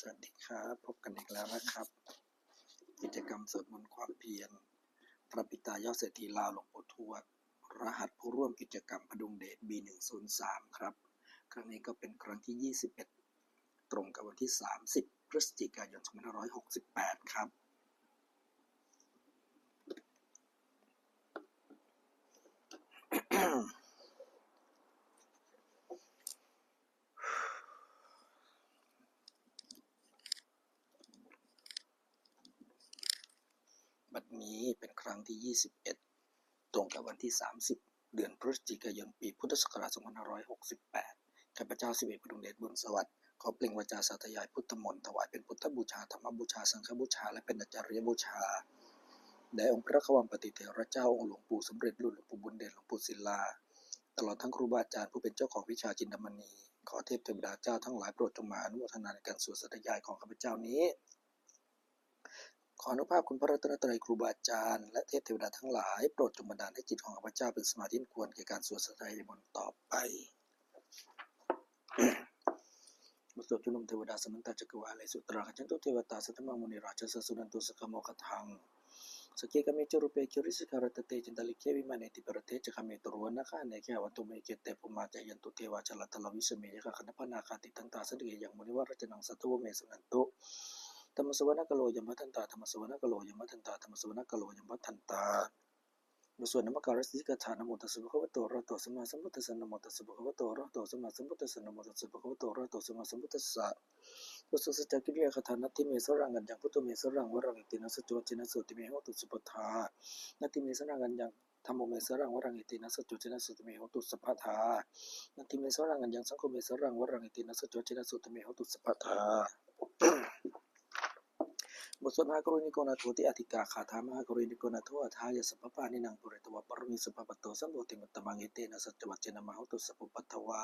สวัสดีครับ พบกันอีกแล้วนะครับ กิจกรรมสวดมนต์ความเพียรพระปิตายอดเศรษฐีลาวหลวงปู่ทวด รหัสผู้ร่วมกิจกรรมพดุงเดช B103 ครับ ครั้งนี้ก็เป็นครั้งที่ 21 ตรงกับวันที่ 30 พฤศจิกายน 2568 ครับ บัดนี้เป็นครั้ง ที่ 21 ตรงกับวันที่ 30 เดือนพฤศจิกายนปีพุทธศักราช2568 ข้าพเจ้าสิเวกพดุงเดชบุญสวัสดิ์ขอเปล่งวาจาสาธยายพุทธมนต์ถวายเป็นพุทธบูชาธรรมบูชา สังฆบูชา และเป็นอาจารยบูชาแด่องค์พระขวัมปฏิเถระเจ้าองค์หลวงปู่สำเร็จรุ่นหลวงปู่บุญเดชหลวงปู่ศิลา ตลอดทั้งครูบาอาจารย์ผู้เป็นเจ้าของวิชาจินดามณี ขอเทพเทวดาเจ้าทั้งหลายโปรดจงมาอนุโมทนาในการสวดสัตยายของข้าพเจ้านี้ ออนุภาพคุณพระรัตนตรัยครูบาอาจารย์ และเทพเทวดาทั้งหลาย โปรดจงบันดาลให้จิตของข้าพเจ้าเป็นสมาธิควรแก่การสวดสัตยมนต์ต่อไปบทสวดจุลมเทวดาสมันตจักรวาลสุตราคัจฉันตุเทวตาสัตมังมุนิราชสสุนันตุสกโมคทังสเกกเมจรูปเปคิริสการตเตจินตลิเควิมานิติปรเทจคเมตรวนาคาเนแกวัตุเมเกเตปุมาจายันตุเทวาจลตลวิสเมยคะคณพนาคาติตังตาสเดยังมุนิวรจนังสัตวเมสุนันตุ ธรรมสวนกโลยมัทันตาธรรมสวนกโลยมัทันตาธรรมสวนกโลยมัทันตาบทสวดนมการสิกขานโมตัสสะภะคะวะโตอะระหะโตสัมมาสัมพุทธัสสะนโมตัสสะภะคะวะโตอะระหะโตสัมมาสัมพุทธัสสะนโมตัสสะภะคะวะโตอะระหะโตสัมมาสัมพุทธัสสะบทสวดสัจจกิริยาคาถานัตติเมสรังกันยังพุทโธเมสรังวรังอิตินะสัจจวัจนะสุติเมหตุสุปทานัตติเมสรังกันยังธรรมโมเมสรังวรังอิตินะสัจจวัจนะสุติเมหตุสัพพทานัตติเมสรังกันยังสังโฆเมสรังวรังอิตินะสัจวัจนะสุติเมหตุสัพพทา บทสวดมหากรุณิโกนาโทติอธิกาคาถามหากรุณิโกนาโทอัฏฐายสัพพปานินังปุเรตวะปรมิสัพพปตโตสัมโพธิมัตตมังเอเตนะสัจจวัจเจนะมหตุสัพพปัทวา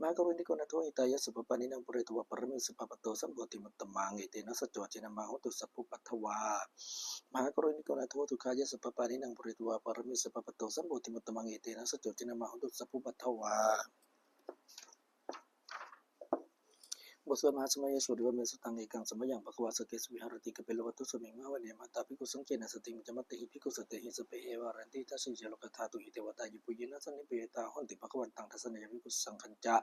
มากรุณิโกนาโทอิตายสัพพปานินังปุเรตวะปรมิสัพพปตโตสัมโพธิมัตตมังเอเตนะสัจจวัจเจนะมหตุสัพพปัทวามากรุณิโกนาโททุกขายสัพพปานินังปุเรตวะปรมิสัพพปตโตสัมโพธิมัตตมังเอเตนะสัจจวัจเจนะมหตุสัพพปัทวา บทสวดมหาสมัยสูตรว่าเมสุตังเอกังสมัยยังปะควาสเกสวิหารติกเปลวัตุสมิงมาวันเนมาตาภิกุสังเกนสติมิจมัตติหิภิกุสติหิสเปเอวารันติทัสสิเจโลกธาตุหิเทวตายุปุยินะสันนิเปตาหอนติภะควันตังทัสนัยภิกุสังคัญจะ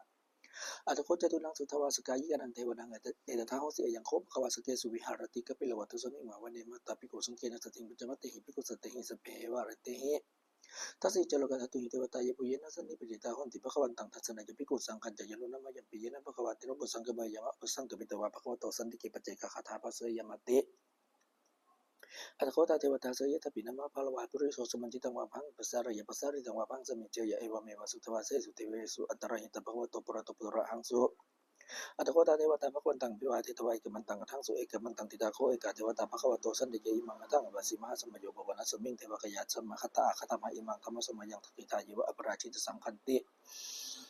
อัตโคจตุนังสุทวาสกายิกันังเทวนังเอตถาหอสิยังโคภควาสเกสุวิหารติกเปลวัตุสมิงมาวันเนมาตาภิกุสังเกนสติมิจมัตติหิภิกุสติหิสเปเอวารันติหิ ทัสสิจโลกัตตุหิเทวตายปุเยนะสันนิปิจิตาหอนติภคะวันตังทัสสนัยภิกุสังคัญจยโนนะมะยัมปิเยนะภคะวะติโนบุสังกมายามะอุสังกมิตวะภคะวโตสันติเกปเจกะคาถาภะเสยมติอัตโคตาเทวตาเสยทปินะมะภะลวะปุริโสสมันจิตังวะพังปัสสารยปัสสาริตังวะพังสมิเจยะเอวเมวะสุทวาเสสุเทเวสุอัตตระหิตภคะวโตปุระโตปุระหังสุ อัตโคตาเทวตาภควันตังพิวาเทตวายกัมันตังทั่งสุเอกมันตังติตาโคเอกาเทวตาภควโตสันติเกอิมังกระทั่งอวสิมาสมโยบวนัสมิงเทวกยาสมคตาคตามะอิมังธรรมสมยังทกิตายิวะอปราชิตสังคันติ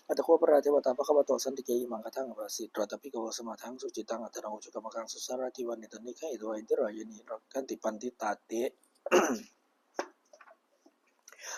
อัตโคปราเทวตาภควโตสันติเกอิมังกระทั่งอวสิตรตปิกวสมาทั้งสุจิตังอัตโนจุกมกังสุสารติวันนิตนิขัยติรายนิรักกันติปันติตาเตอัตโคปราเทวตาภควโตสันติเกอิมังกระทั่งอวสิเชตวะคิลังเชตวะปริขังอินทกิลังโออาจจะมะเมชาเตจรันติสุทาวิมาลาจักคุมตาสุตันตาสุนาคเตาเต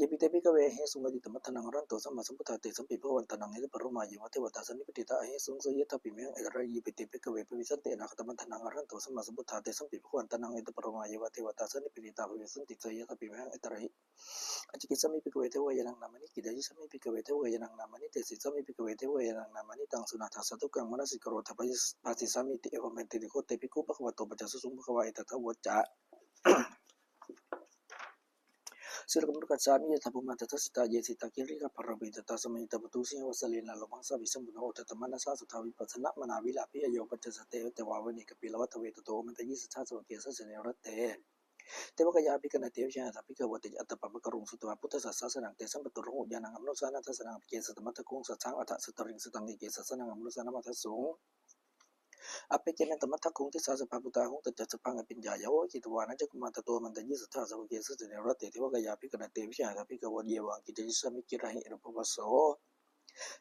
ยปิเตปิกเวเหสุงกติตมัทนังรันโตสัมมาสัมพุทธาเตสัมปิภวันตนังเอตปรุมายวะเทวตาสันนิปติตาเหสุงสยตปิเมงเอตระยปิเตปิกเวปวิสันเตนะคตมัทนังรันโตสัมมาสัมพุทธาเตสัมปิภวันตนังเอตปรุมายวะเทวตาสันนิปติตาภวิสันติสยตปิเมงเอตระหิอจิกิสัมมิปิกเวเทวายนังนามนิกิดาจิสัมมิปิกเวเทวายนังนามนิเตสิสัมมิปิกเวเทวายนังนามนิตังสุนาทัสสะทุกังมนัสิกโรธปะปาสิสัมมิติเอวเมนติโคเตปิกุปะควะโตปัจจสุสุมปะควะเอตถะวะจะ สุรกมุกัสสามิยะทัพพุมัตทัสสิตาเยสิตาคิริกะประเบตตาสมัยตปุตุสิวะสเลนะโลมังสวิสมปุโนตตมนะสะสุทาวิปัสสนะมนาวิลาภิอโยปัจจสเตเตวาวะนิกปิลวัตเวตโตมันตยิสชาสวเกสเสเนรเตเทวกยาภิกณเทวชาสัพพิกวติอัตปะปะกรุงสุตวะพุทธศาสนาเตสัมปตุรงอุญาณังอมนุสานัทสนังเกสตมัตตะคงสัจจังอัตถสตริงสตังเกสสนังอมนุสานามัทสุง อภิเจนันตมัทธคงที่สาสภาพุทธาหงตจัสสพังอภิญญายาวกิตวานะจักมาตตัวมันแต่ยิ่งสัทธาสวเกสติเนรติเทวกายาภิกณเตวิชาภิกวันเยวากิจยิสมิกิระหิรภวโส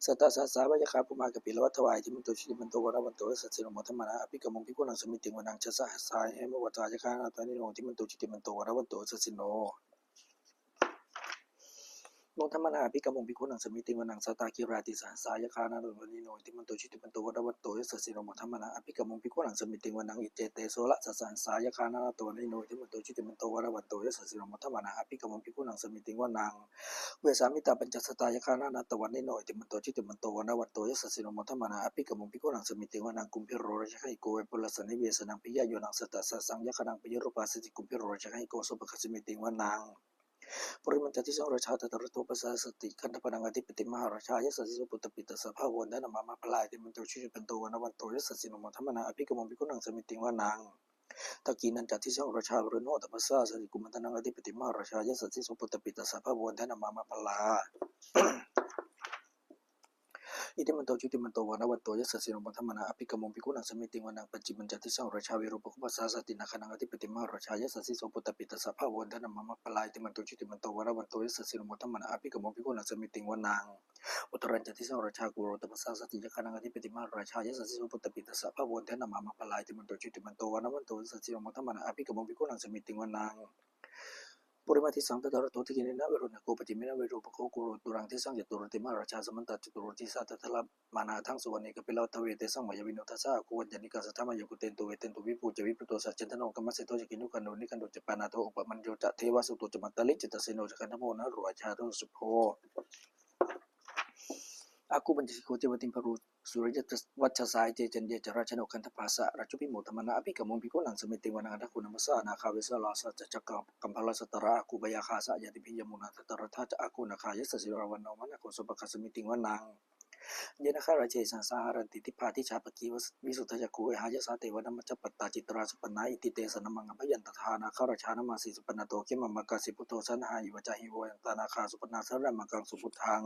สัตตาสาสาวายคาปุมากปิลวัตถวายที่มันตัวชิมันตัววรวันตัวสัจสิโนมัทมานาอภิกรมงพิกุนังสมิติวันังชะสะสายเหมวัตตายคานาตานิโนที่มันตัวชิมันตัววรวันตัวสัจสิโน โนธรรมนาภิกรมงภิกุนังสมิติวนังสตากิราติสาสายคานาโดนิโนติมันโตชิติมันโตวัดวัตโตยสสิโนโมธรรมนาภิกรมงภิกุนังสมิติวนังอิเจเตโสละสสานสายคานาโตนิโนติมันโตชิติมันโตวัดวัตโตยสสิโนโมธรรมนาภิกรมงภิกุนังสมิติวนังเวสามิตาปัญจสตายคานานาตวันนิโนติมันโตชิติมันโตวัดวัตโตยสสิโนโมธรรมนาภิกรมงภิกุนังสมิติวนังกุมพิโรรชะไคโกเวปุลสนิเวสนังปิยะโยนังสตัสสังยคานังปิยรูปัสสิกุมพิโรรชะไคโกสุปคสมิติวนัง ปริมันตที่สองราชาตตระโตปัสสาสติคันธปนังอธิปติมหาราชายสัสสิสุปุตตปิตสภาวนได้นำมามาพลายที่มันตัชื่อเป็นตัวันวันตัวยัสสินมธรรมนาอภิกรมภิกุนังสมิติวานางตะกีนันจัดที่ส่องราชาบรโนตปัสสาสติกุมันตนังอธิปติมหาราชายสัสสิสุปุตตปิตสภาวนได้นำมามาพลา อิทธมนาอภิกรรมงภิกขุนังสมิติวันังปัจจิมัญจติสังราชาวิรูปคุปสสะสตินาคนังอธิปติมาราชายัสสิโสปุตตปิตสสภาวันทนามะมะปลายติมันโตจุติมันโตวานะวันโตยัสสิโนมัทมนาอภิกรมงภิกุนังสมิติวันังอุตรัญจติสังราชากุโรตปัสสะสติยคนังอธิปติมาราชายัสสิโสปุตตปิตสสภาวันทนามะมะปลายติมันโตจุติมันโตวานะวันโตยัสสิโนมัทมนาอภิกรมปิกุณาสมิติวันัง ปุริมาทิสังตตระโตทิกินนะเวรุณโกปจิมินาเวรุปโคกุโรตุรังทิสังยตุรติมาราชาสมันตจุตุรติสาตถละมานาทั้งสุวรรณิกปิลาตเวเตสังมายวินุทัสสะกุวัญญนิกาสัทธมายกุเตนตุเวเตนตุวิภูจวิปโตสัจจันทโนกัมมะเสโตจกินุกันโนนิกันโดจปานาโทอุปมัญโยจะเทวสุตุจมัตตลิจิตเสโนจกันทโมนะรัวชาทุสุโภอากุบัญจิโกเจวติมพรู สุริยตวัชสายเจจันเยจราชนกันทภาษะราชุพิโมธรรมนาอภิกรมลพิโกหลังสมิติวนังทัคุณมัสสานาคาเวสลาสจัจกักัมพลสตระกุบยาคาสะยติพิยมุนาตตระทาจะอากุนาคายสสิรวันนวนาโกสุปคสมิติวนังเยนคาราชเชสังสาหรันติทิพาทิชาปกีววิสุทธจักุเอหายะสาเตวนัมจปตตาจิตราสุปนัยอิติเตสนมังพยันตทานาคาราชานมาสีสุปนาโตเขมมักาสิพุโตสันหายวจาหิวยันตานาคาสุปนาสระมังกังสุพุทัง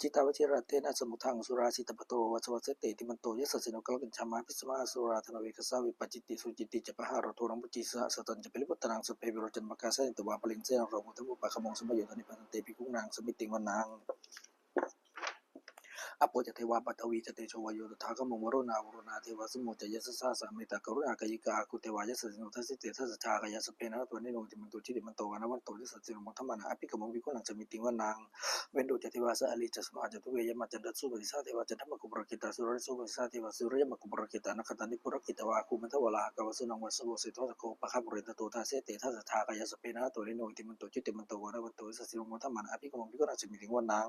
จิตาวชิระเตนะสมุทังสุราสิตปโตวัสวัสเตติมันโตยสสินกลกัญชามาพิสมาสุราธนเวกสาวิปจิตติสุจิตติจะปะหารโทรังปุจิสะสตันจะเปริปตตังสเปวิโรจันมกาเสนตวาปลินเซนรมุทมุปะขมงสมโยธนิพันเตปิคุนางสมิติงวันาง อโปจเทวาปัตวีจเตโชวโยตถาคมงวรุณาวรุณาเทวสมุจยัสสาสามิตากรุณากายิกาคุเทวายัสสิโนทัสสิเตทัสชากายสเปนะตัวนิโนติมันตุจิติมันโตวานะวันโตยสสิโนมัทมานะอภิกมวิคุนังสมิติวันางเวนดูจเทวาสะอลิจัสมาจตุเวยมาจันดัสุบริสาเทวาจันทมกุปรกิตาสุรริสุบริสาเทวาสุริยมกุปรกิตานักตันิปุรกิตวาคุมันทวลากวสุนังวัสโวสิโตสโกปะคับริตโตทาเสเตทัสชากายสเปนะตัวนิโนติมันตุจิติวานัง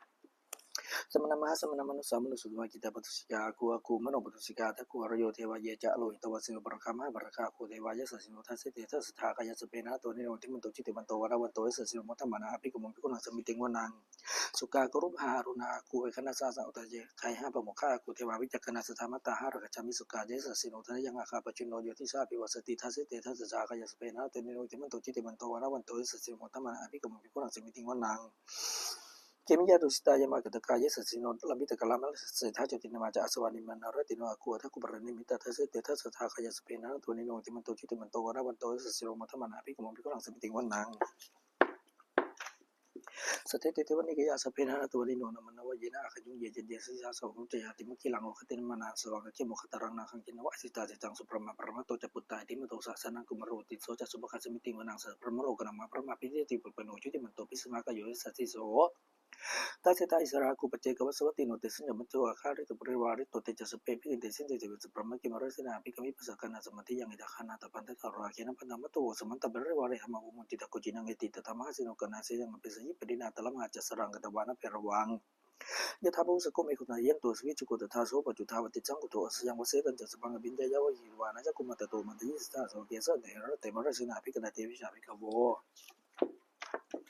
สมณมหาสมณมนุสสามนุสุวากิตาปตุสิกาคูอาคูมโนปตุสิกาทักคูอรโยเทวายจะอโลหิตวสิโนปรคามะปรคาคูเทวายสัสิโนทัสเสเตทัสทากายสเปนะตัวนิโรธิมันโตจิติมันโตวรวันโตสัสิโนมัตมานะอภิกมงพิคุณังสมิติงวนังสุกากรุปหารุณาคูเอคณาสาสาอุตเจไคห้าปมุขาคูเทวาวิจักนาสธรรมตาหะรักชามิสุกาเยสัสิโนทันยังอาคาปจุนโนโยทิสาปิวสติทัสเสเตทัสทากายสเปนะตัวนิโรธิมันโตจิติมันโตวรวันโตสัสิโนมัตมานะอภิกมงพิคุณสมิติงวนัง เคมิยาตุสตายามากตะกายสสิโนลมิตะกลามัลเสทาจตินมาจาสวานิมันารติโนอาคูทักุปรณิมิตาทัสเตทัสสากายสเปนะตัวนิโนติมันโตจิติมันโตวาระวันโตสสิโมตัมมะอภิกรมภิกุนังสมิติงวันังสเตติเทวันนี้ก็ยาสเปนะตัวนี้โนนมันนวเยนะขยุงเยเจเดสิยาสองเจยติมุกิลังโอคตินมานาสวางเกมุขตารังนาคังกินวะสิตาจิตังสุปรมาปรมาโตจะปุตตาติมโตสาสนังกุมโรติโสจะสุภคัสมิติวนังสปรมโรกนามาปรมาปิเจติปุปโนจุติมันโตปิสมากโยสัสสิโส ตาเสตาอิสระกูปัจเจกวัสวัติโนเตสินยมัจจวาคาริตุปริวาริโตเตจะสเปพิกินเตสินเตจวิสปรมกิมารสินาปิกมิปัสสกนาสมัติยังอิดาคานาตปันตะคาราเกนะปันธมัตโตสมันตบริวาริหมาอุมุติตะกุจินังเอติตตมหาสิโนกนาเสยังปิสยิปินาตละมาจัสรังกตวานะเพรวังยะทาบุสกุมิคุนายังตัวสวิจุกุตทาโสปจจุทาวติจังกุโตสยังวเสตันจัสปังบินจายาวหิวานะจักุมัตโตมันติสตาโสเกสะเดระเตมรสินาปิกนาเตวิชาปิกโวเตจะอัตตปะมะระพุทธศาสนาวิดาหิปะกบงในสังลมวิเชยุงสเปวิสังขมาภิกเตเจเนตุตติกุศลจุลชัยปะกรณโมเมพุทธเตชะสารัตนัตตยะธรรมิกาเตชะปสิทธิปสิทธิเทว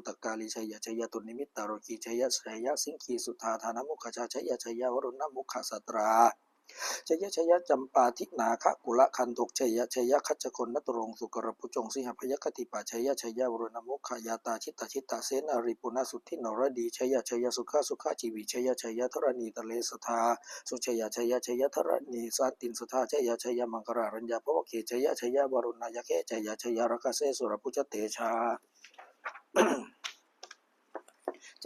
ธินาทีนาทีชัยยขคลตลนิสัยนิไรไซเสนามิรุราปนนรชีชัยชัยคัมภีรโสมพินาเกนทนาคีปิสัจปุตกาลิชัยชัยตุนิมิตตารกีชัยชัยสิงคีสุธาธานมุขชาชัยชัยวรุณมุขสัตราชัยชัยจำปาทินาคะกุละคันทกชัยชัยคัจคนนตรงสุกรพุจงสิหพยคติปาชัยชัยวรุณมุขยาตาชิตาชิตาเสนาริปุณสุทธินรดีชัยชัยสุขสุขจีวิชัยชัยธรณีตะเลสทาสุชยชัยชัยธรณีสัตตินสทาชัยชัยมังคารัญญาภวเคชัยชัยวรุณายเคชัยชัยรกเสสุรพุจเตชา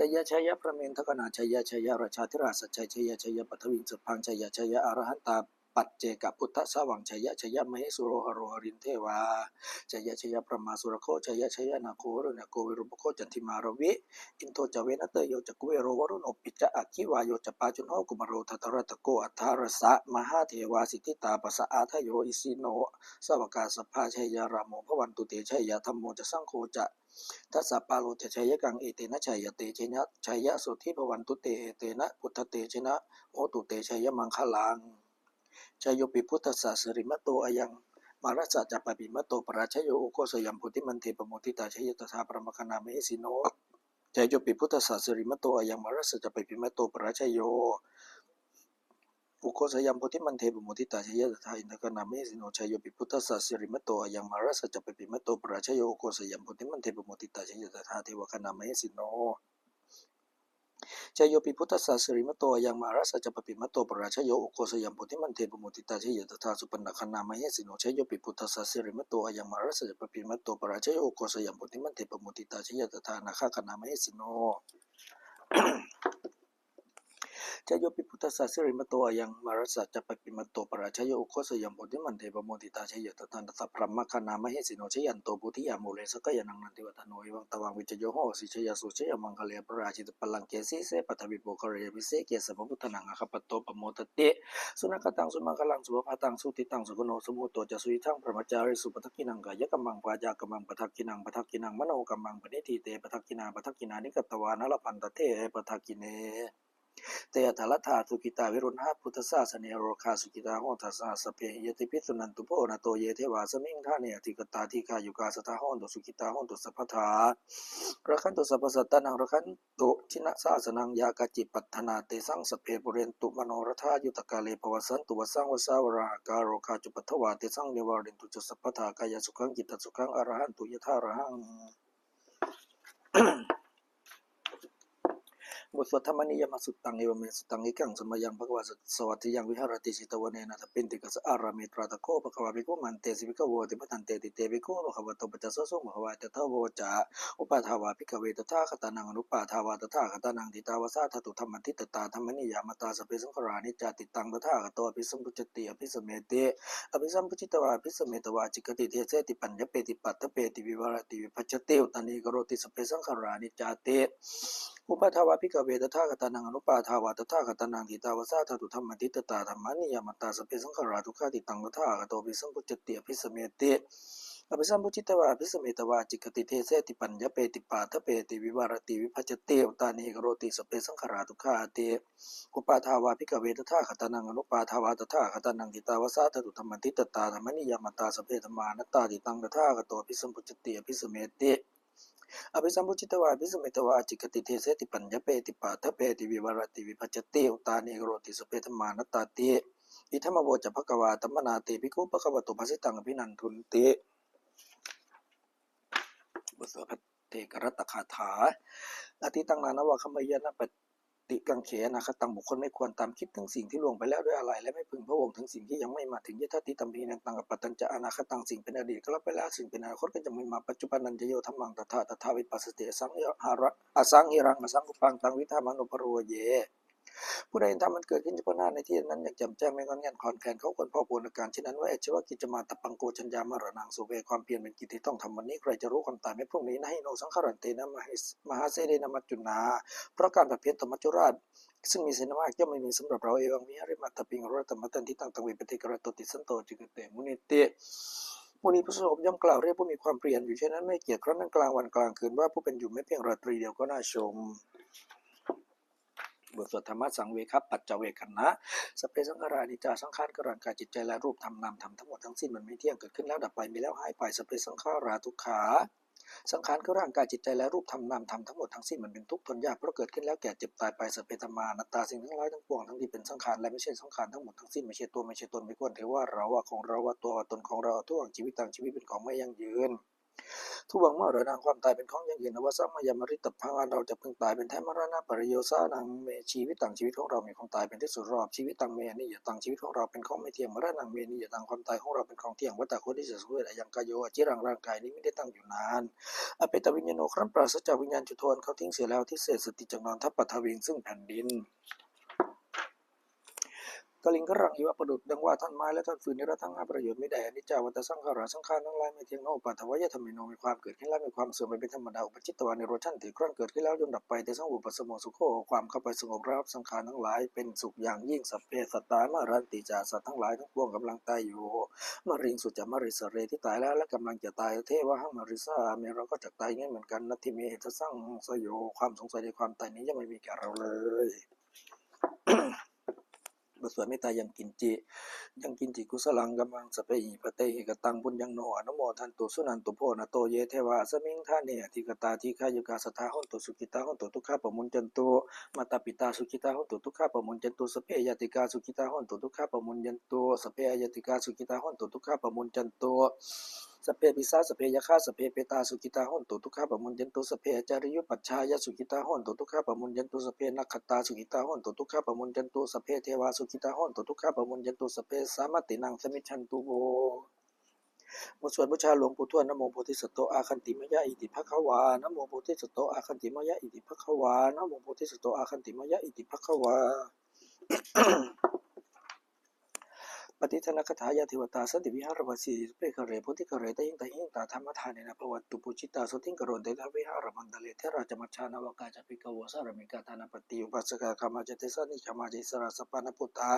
ชัยชัยพระเมนทกนาชัยชัยราชาธิราชชัยชัยชัยปัทวินสุพังชัยชัยอรหันตาปัจเจกพุทธสวังชัยชัยมเหสุโรหโรหรินเทวาชัยชัยพระมาสุรโคชัยชัยนาโครุณโกวิรุปโคจันทิมารวิ อินโทจเวนเตโยจักเวโรวรุณอปิจอะคิวายโยจปาจุนโหกุมารโรทัตระตะโกอัทธารสะมหาเทวาสิทธิตาปัสะอาทโยอิสิโนสวกาสภาชัยรามโมพวันตุเตชัยธรรมโมจะสังโฆจะ ทัสสะปาโลจะชัยกังเอเตนะชัยเตชนะชัยสุทธิภวันตุเตเอเตนะพุทธเตชนะโหตุเตชัยมังคลังชัยโยปิพุทธสสะสริมตโตอายังมารัสสะจัปปปิมตโตปราชยโยโอโกสยัมพุทธิมันเทปโมทิตาชัยตถาปรมคณาเมสิโนชัยโยปิพุทธสสะสริมตโตอายังมารัสสะจัปปปิมตโตปราชยโย อุโคสยัมพุทธิมันเทปโมทิตาชัยตถาอินทกนาเมสิโนชัยโยปิพุทธสสะสริมตโตอยังมารัสสะจัปปิมตโตปราชโยโอโกสยัมพุทธิมันเทปโมทิตาชัยตถาเทวคณาเมสิโนชยโยปิพุทธสาสริมโตยังมารัสจัปปิมโตปราชโยโอโคสยัมพุทธิมันเทปมุติตาชยตถาสุปนคนามาเยสิโนชยโยปิพุทธสาสริมโตยังมารัสจัปปิมโตปราชโยโอโคสยัมพุทธิมันเทปมุติตาชยตถานาคคนามาเยสิโน ชยโยปิพุทธสาสริมโตยังมารัสจัปปิมโตปราชโยโอโคสยมพุทธิมันเทปมติตาชยตถานาสัพพรมคนามาเยสิโนชยันโตพุทธิยามุเลสกยานังนันติวัฒโนเอวังตวังวิจโยโหสิชยสุชยมังคเลปราชิตปลังเกสีเสปัทวิโปกเรวิเสเกสมพุทธนังอคปโตปโมตติสุนักตังสุมังคลังสุภาตังสุติตังสุขโนสมุตโตจะสุยทังพระมจาริสุปทักกินังกายกัมมังปาจากัมมังปทักกินังปทักกินังมโนกัมมังปณิทิเตปทักกินาปทักกินานิกตวานลพันตเทปทักกิเน เตยทาลธาสุกิตาวิรุณหาพุทธศาสเนโรคาสุกิตาโหทัสสะสเพยติพิสุนันตุโพนาโตเยเทวาสมิงทาเนติกตาทิกายุกาสทาโหนตุสุกิตาโหนตุสัพพทาระคันตุสัพพสัตตานังระคันตุชินะสาสนังยากจิปัฏฐนาเตสังสเพปุเรนตุมโนรธายุตกาเลภวสันตุวสังวสาวราการโรคาจุปัทวาเตสังเนวารินตุจุสัพพทากายสุขังจิตตสุขังอรหันตุยะธารหัง บทสวดธรรมนิยมสุตตังเอวเมสุตังเอกังสมยังภควาสวัสดิยังวิหารติสิตวเนนะทปินติกัสอารามิตราตะโคภควาภิกขุมันเตสิภิกขโวติปทันเตติเตภิกขุภควะโตปัจจสสงภควาตถาโวจาอุปาทาวาภิกขเวตถาคตานังอนุปาทาวาตถาคตานังทิตาวาสาทตุธรรมทิตตาธรรมนิยามตาสเพสังขรานิจจติตังตถาคตอภิสัมพุจติอภิสเมเตอภิสัมพุจิตวาอภิสเมตวาจิกติเทเสติปัญญเปติปัตตเปติวิวารติวิพัจจเตอุตานิกโรติสเพสังขรานิจจเตอุปาทาวาพิกเวตถาคตานังอนุปาทาวาตถาคตานังทิตาวสาทตุธรรมทิตตาธรรมานิยามตาสเพสังขาราทุกขาติตังตถาคโตภิสัมพุจติอภิสเมเตอภิสัมพุจิตวาอภิสเมตวาจิกติเทเสติปัญญเปติปาทเปติวิวารติวิภัจเตอุตานิกโรติสเพสังขาราทุกขาเตอุปาทาวาพิกเวตถาคตานังอนุปาทาวาตถาคตานังทิตาวสาทตุธรรมทิตตาธรรมานิยามตาสเพธรรมานตาติตังตถาคโตภิสัมพุจติอภิสเมเต อภิสัมพุจิตวาภิสมิตวาจิกติเทเสติปัญญเปติปาทเปติวิวารติวิภัจเตอุตานิโรติสุเปธมานตตาติอิธรรมโวจะภะกวาตัมมนาติภิกขุภควตุภสิตังอภินันทุนติบทสวดพระเทกรัตคาถาอติตังนานวะคมยนะป ติกังเขนะคตังบุคคลไม่ควรตามคิดถึงสิ่งที่ล่วงไปแล้วด้วยอะไร และไม่พึงพระวงถึงสิ่งที่ยังไม่มาถึงยถาติตัมพีนันตังกับปัตตัญจะอนาคตังสิ่งเป็นอดีตก็รับไปแล้วสิ่งเป็นอนาคตก็จะไม่มาปัจจุบันนันจะโยธรรมังตถาตถาวิปัสสติสังหิหาระอสังหิรังอสังกุปังตังวิธามโนุปโรเย ผู้ใดเห็นธรรมมันเกิดขึ้นเฉพาะหน้าในที่นั้นอย่างจ่มแจ้งไม่งอนแง่นคลอนแคลนเขาควรพ่อปวนอาการเช่นนั้นว่าเอชวกิจมาตปังโกชัญญามรณังสุเวความเพียรเป็นกิจที่ต้องทำวันนี้ใครจะรู้ความตายไม่พรุ่งนี้นะให้โนสังขรันเตนะมหามหาเสเดนะมัจจุนา เพราะการประเพียรธรรมจุราชซึ่งมีเสนมากย่อมไม่มีสำหรับเราเองมีอริมาตปิงรัตมตันที่ตั้งตังเวปฏิกรตติสันโตจิกเตมุนิเตมุนีผู้สงบย่อมกล่าวเรียกผู้มีความเปลี่ยนอยู่เช่นนั้นไม่เกียรติครั้งนั้นกลางวันกลางคืนว่าผู้เป็นอยู่ไม่เพียงราตรีเดียวก็น่าชม บทสวดธรรมะสังเวคับปัจจเวกันนะสเพสังขารานิจาสังขารกร่างกายจิตใจและรูปธรรมนามธรรมทั้งหมดทั้งสิ้นมันไม่เที่ยงเกิดขึ้นแล้วดับไปมีแล้วหายไปสเพสังขาราทุกขาสังขารคือร่างกายจิตใจและรูปธรรมนามธรรมทั้งหมดทั้งสิ้นมันเป็นทุกข์ทนยากเพราะเกิดขึ้นแล้วแก่เจ็บตายไปสเพธรรมานัตตาสิ่งทั้งหลายทั้งปวงทั้งที่เป็นสังขารและไม่ใช่สังขารทั้งหมดทั้งสิ้นไม่ใช่ตัวไม่ใช่ตนไม่ควรถือว่าเราว่าของเราว่าตัวตนของเราทุกอย่างชีวิตต่างชีวิตเป็นของไม่ยั่งยืน ทุกวังเมื่อเรานางความตายเป็นของยั่งยืนอวสัมมายามริตพังเราจะพึงตายเป็นแท้มรณะปริโยสานังเมชีวิตต่างชีวิตของเรามีของตายเป็นที่สุดรอบชีวิตต่างเมนี่อย่าต่างชีวิตของเราเป็นของไม่เที่ยงมรณะเมนี่อย่าต่างความตายของเราเป็นของเที่ยงวัตตะโคที่จะสู้ได้ยังกายโยจิรังร่างกายนี้ไม่ได้ตั้งอยู่นานอเปตวิญญาโนครั้นปราศจากวิญญาณจุทวนเขาทิ้งเสียแล้วที่เศษสติจักนอนทัพปัทวิงซึ่งแผ่นดิน กลิงกรังอิวะประดุดดังว่าท่านไม้และท่านฟืนนิรทั้งห้าประโยชน์ไม่ได้อนิจจาวัตสังขาราสังขารทั้งหลายไม่เที่ยงโนปัทวายธรรมิโนมีความเกิดขึ้นแล้วมีความเสื่อมไปเป็นธรรมดาอุปจิตตวานิโรชันติครั้นเกิดขึ้นแล้วย่อมดับไปแต่สังอุปสมโมสุขโขความเข้าไปสงบรับสังขารทั้งหลายเป็นสุขอย่างยิ่งสัพเพสัตตามารันติจาสัตว์ทั้งหลายทั้งปวงกำลังตายอยู่มะริงสุจจามริสเรที่ตายแล้วและกำลังจะตายเทวะหังมริสาเมเราก็จะตายงั้นเหมือนกันนัตถิเมเหตสร้างสยโยความสงสัยในความตายนี้ยังไม่มีแก่เราเลย บสวดเมตตายังกินจิยังกินจิกุสลังกัมังสเปอิปเตหิกตังปุญญังโนอนโมทันตุสุนันตุโพนะโตเยเทวาสมิงท่าเนอธิกตาทีฆายุกาสทาหนตุสุกิตาหนตุทุกขาปมุญจันตุมาตาปิตาสุกิตาหนตุทุกขาปมุญจันตุสเปยติกาสุกิตาหนตุทุกขาปมุญจันตุสเปยติกาสุกิตาหนตุทุกขาปมุญจันตุ เพปิสาสเพยคาสเพเปตาสุกิตาหนตุทุกขาปมุญยันตุสเพจาริยุปัชชายสุกิตาหนตุทุกขาปมุญยันตุสเพนักขตาสุกิตาหนตุทุกขาปมุญยันตุสเพเทวาสุกิตาหนตุทุกขาปมุญยันตุสเพสามตินังสมิชันตุโวบทสวดบูชาหลวงปู่ทวดนโมโพธิสัตโตอาคันติมยะอิติภควานโมโพธิสัตโตอาคันติมยะอิติภควานโมโพธิสัตโตอาคันติมยะอิติภควา ปฏิทนคถายาเทวตาสติวิหารวสีเปรกเรโพธิกเรตหิงตหิงตาธรรมทานเนนภวัตตุปุจิตาสุทิงกโรเดทวิหารมันดเลเทราจมัชชานาวกาจปิกวสารมิกาธานปฏิอุปัสสกาคามาจเตสานิขมาจิสราสปานพุตตา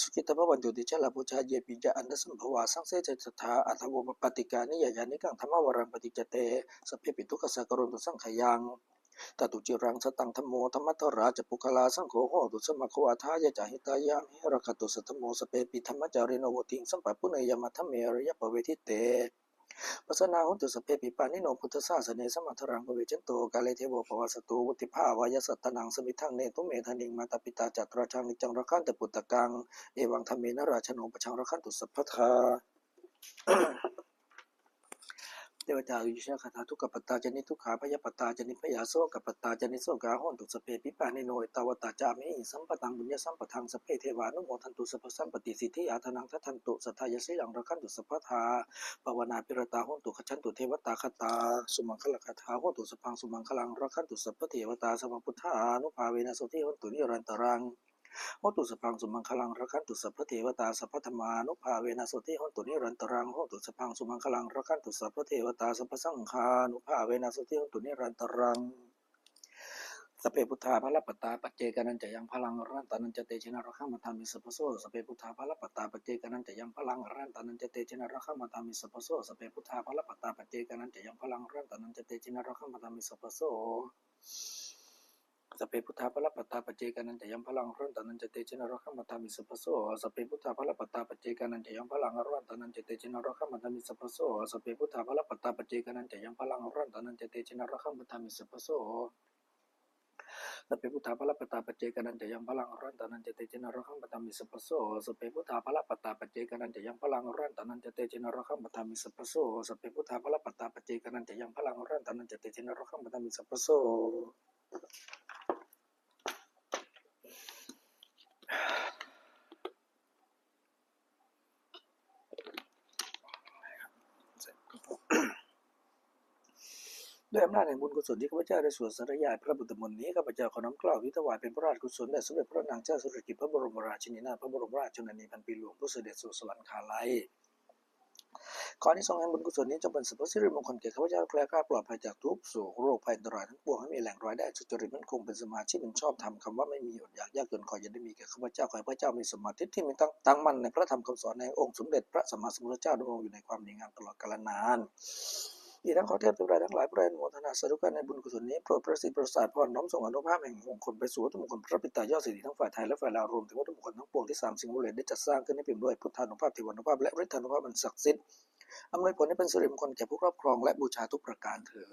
สุขิตภวันตุติชลาปุชาเยปิจาอันดสัมภวาสังเสจตถาอัตวมปฏิกานิยานิกังธรรมวรังปฏิจเตสเพปิตุกสะกรุตุสังขยัง ตตุจิรังสตังธรมโมธรรมทราจะปุคลาสังโฆโหตุสมะโควาทายะจาหิตายะมิรคตุสัทโมสเปปิธรรมจาริโนโวติงสัมปัปปุเนยมัทเมรยปเวทิเตปัสนาหุตุสเปปิปานิโนพุทธศาสเนสมัทรังเวจันโตกาเลเทโวปวัสตุวุติภาวายสัตตนังสมิทังเนตุเมธนิงมาตาปิตาจัตราชังนิจังรคันตปุตตะกังเอวังธรรมเมนราชโนปชังรคันตุสัพพทา เทวดาวิชาคาถาทุกขปัตตาจนิทุกขาพยปัตตาจนิพยาโสกัปัตตาจนิโสกาหอนตุสเพปิปานิโนตาวตาจามิสัมปตังบุญญสัมปทังสเพเทวานุโมทันตุสัพพสัมปติสิทธิอาทนังทัทันตุสัทธายสิยังระคันตุสัพพทาภาวนาปิรตาหอนตุขจันตุเทวตาคตาสุมังคลคาถาหอนตุสพังสุมังคลังระคันตุสัพพเทวตาสัมพุทธานุภาเวนะโสติหอนตุนิรันตรัง โหตุสพังสุมังคลังรักันตุสัพพเทวตาสัพพธรรมานุภาเวนะสติโหตุนิรันตรังโหตุสพังสุมังคลังรักันตุสัพพเทวตาสัพพสังฆานุภาเวนะสติโหตุนิรันตรังสเปพุทธาพระปตตาปัจเจกานันจะยังพลังรันตานันจะเตชนะรักขมาธามิสัพโสสเปพุทธาพระปตตาปัจเจกานันจะยังพลังรันตานันจะเตชนะรักขมาธามิสัพโสสเปพุทธาพระปตตาปัจเจกานันจะยังพลังรันตานันจะเตชนะรักขมาธามิสัพโส สเพพุทธาพระปัตตาปเจกานันจะยังพลังรันตานันจะเตชนะรักขมัตามิสัพโสสเพพุทธาพระปัตตาปเจกานันจะยังพลังรันตานันจะเตชนะรักขมัตามิสัพโสสเพพุทธาพระปัตตาปเจกานันจะยังพลังรันตานันจะเตชนะรักขมัตามิสัพโสสเพพุทธาพระปัตตาปเจกานันจะยังพลังรันตานันจะเตชนะรักขมัตามิสัพโสสเพพุทธาพระปัตตาปเจกานันจะยังพลังรันตานันจะเตชนะรักขมัตามิสัพโสสเพพุทธาพระปัตตาปเจกานันจะยังพลังรันตานันจะเตชนะรักขมัตามิสัพพโส ด้วยอำนาจแห่งบุญกุศลที่ข้าพเจ้าได้สวดสรยายพระบุตรมนต์นี้ข้าพเจ้าขอน้อมกล้าที่ถวายเป็นพระราชกุศลแด่สมเด็จพระนางเจ้าสิริกิติ์พระบรมราชินีนาถพระบรมราชชนนีพันปีหลวงผู้เสด็จสู่สวรรคาลัยขอที่ทรงแห่งบุญกุศลนี้จงเป็นสุภสิริมงคลแก่ข้าพเจ้าแคล้วคลาดปลอดภัยจากทุกโศกโรคภัยอันตรายทั้งปวงให้มีแหล่งรายได้สุจริตมั่นคงเป็นสมาชิกเป็นชอบธรรมคำว่าไม่มีอดอยากยากจนขออย่าได้มีแก่ข้าพเจ้าขอให้พระเจ้ามีสมาธิที่มีตั้งตั้งมั่นในพระธรรมคำสอนในองค์สมเด็จพระสัมมาสัมพุทธเจ้าดำรงอยู่ในความดีงามตลอดกาลนาน อีกทั้งขอเทพเทวดาทั้งหลายปรดอนุโมทนาสาธุการในบุญกุศลนี้โปรดประสิทธิ์ประสาทพรน้อมส่งอนุภาพแห่งมงคลไปสู่วัตถุมงคลพระปิตายอดสิริทั้งฝ่ายไทยและฝ่ายลาวรวมถึงวัตถุมงคลทั้งปวงที่สามสิ่งบุเรศได้จัดสร้างขึ้นให้เปี่ยมด้วยพุทธานุภาพเทวานุภาพและฤทธานุภาพอันศักดิ์สิทธิ์อำนวยผลให้เป็นสิริมงคลแก่ผู้ครอบครองและบูชาทุกประการเถิด